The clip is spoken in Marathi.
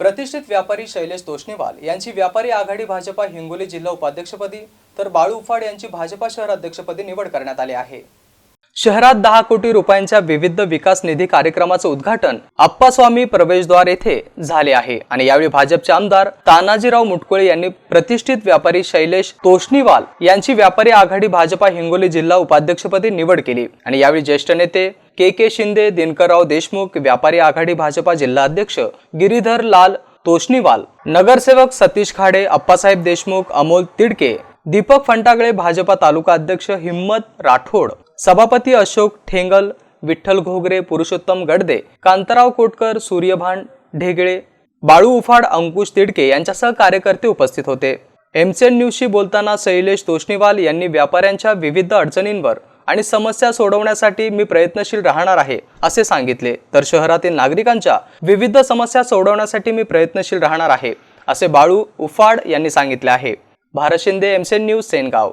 प्रतिष्ठित व्यापारी शैलेश तोष्णीवाल यांची व्यापारी आघाडी भाजपा हिंगोली जिल्हा उपाध्यक्षपदी तर बाळू उफाड यांची भाजपा शहर अध्यक्षपदी निवड करण्यात आली आहे. शहरात दहा कोटी रुपयांच्या विविध विकास निधी कार्यक्रमाचं उद्घाटन आप्पास्वामी प्रवेशद्वार येथे झाले आहे. आणि यावेळी भाजपचे आमदार तानाजीराव मुटकुळे यांनी प्रतिष्ठित व्यापारी शैलेश तोष्णीवाल यांची व्यापारी आघाडी भाजपा हिंगोली जिल्हा उपाध्यक्षपदी निवड केली. आणि यावेळी ज्येष्ठ नेते के के शिंदे दिनकरराव देशमुख व्यापारी आघाडी भाजपा जिल्हा अध्यक्ष गिरीधर लाल तोष्णीवाल नगरसेवक सतीश खाडे अप्पासाहेब देशमुख अमोल तिडके दीपक फंटागळे भाजपा तालुका अध्यक्ष हिम्मत राठोड सभापती अशोक ठेंगल विठ्ठल घोगरे पुरुषोत्तम गडदे कांताराव कोटकर सूर्यभान ढेगळे बाळू उफाड अंकुश तिडके यांच्यासह कार्यकर्ते उपस्थित होते. एमसीएन न्यूजशी बोलताना शैलेश तोष्णीवाल यांनी व्यापाऱ्यांच्या विविध अडचणींवर आणि समस्या सोडवण्यासाठी मी प्रयत्नशील राहणार आहे असे सांगितले. तर शहरातील नागरिकांच्या विविध समस्या सोडवण्यासाठी मी प्रयत्नशील राहणार आहे असे बाळू उफाड यांनी सांगितले आहे. Bharat Shinde MCN news Sengaon.